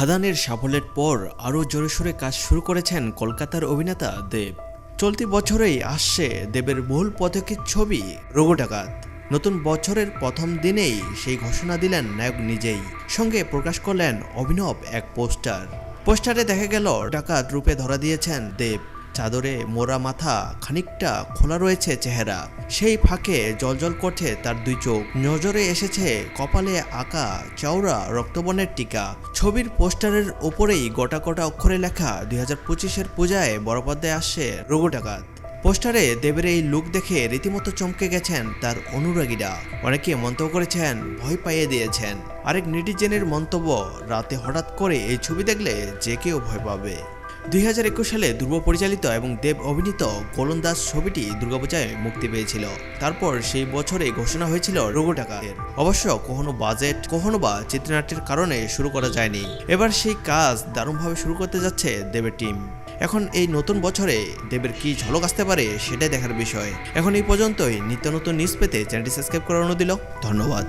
খাদানের সাফল্যের পর আরও জোরে সোরে কাজ শুরু করেছেন কলকাতার অভিনেতা দেব। চলতি বছরেই আসছে দেবের বহুল পদকের ছবি রোগো ডাকাত নতুন বছরের প্রথম দিনেই সেই ঘোষণা দিলেন নায়ক নিজেই। সঙ্গে প্রকাশ করলেন অভিনব এক পোস্টার। পোস্টারে দেখা গেল ডাকাত রূপে ধরা দিয়েছেন দেব। চাদরে মোরা মাথা খানিকটা খোলা রয়েছে চেহারা। সেই ফাঁকে জলজল করছে তার দুই চোখ। নজরে এসেছে কপালে আঁকা চওড়া রক্তবনের টিকা। ছবির পোস্টারের ওপরেই গোটা গোটা অক্ষরে লেখা দুই হাজার পঁচিশের পূজায় বড়পর্দায় আসছে রোগো ডাকাত পোস্টারে দেবের এই লুক দেখে রীতিমতো চমকে গেছেন তার অনুরাগীরা। অনেকে মন্তব্য করেছেন, ভয় পাইয়ে দিয়েছেন। আরেক নেটিজেনের মন্তব্য, রাতে হঠাৎ করে এই ছবি দেখলে যে কেউ ভয় পাবে। দুই সালে ধ্রুব পরিচালিত এবং দেব অভিনীত গোলন্দাজ ছবিটি দুর্গাপূজায় মুক্তি পেয়েছিল। তারপর সেই বছরে ঘোষণা হয়েছিল রোগো টাকার অবশ্য কখনো বাজেট, কখনো বা চিত্রনাট্যের কারণে শুরু করা যায়নি। এবার সেই কাজ দারুণভাবে শুরু করতে যাচ্ছে দেবের টিম এখন এই নতুন বছরে দেবের কি ঝলক আসতে পারে সেটাই দেখার বিষয়। এখন এই পর্যন্তই। নিত্য নতুন নিউজ পেতে চ্যানেলটি সাবস্ক্রাইব করার অনুদিল ধন্যবাদ।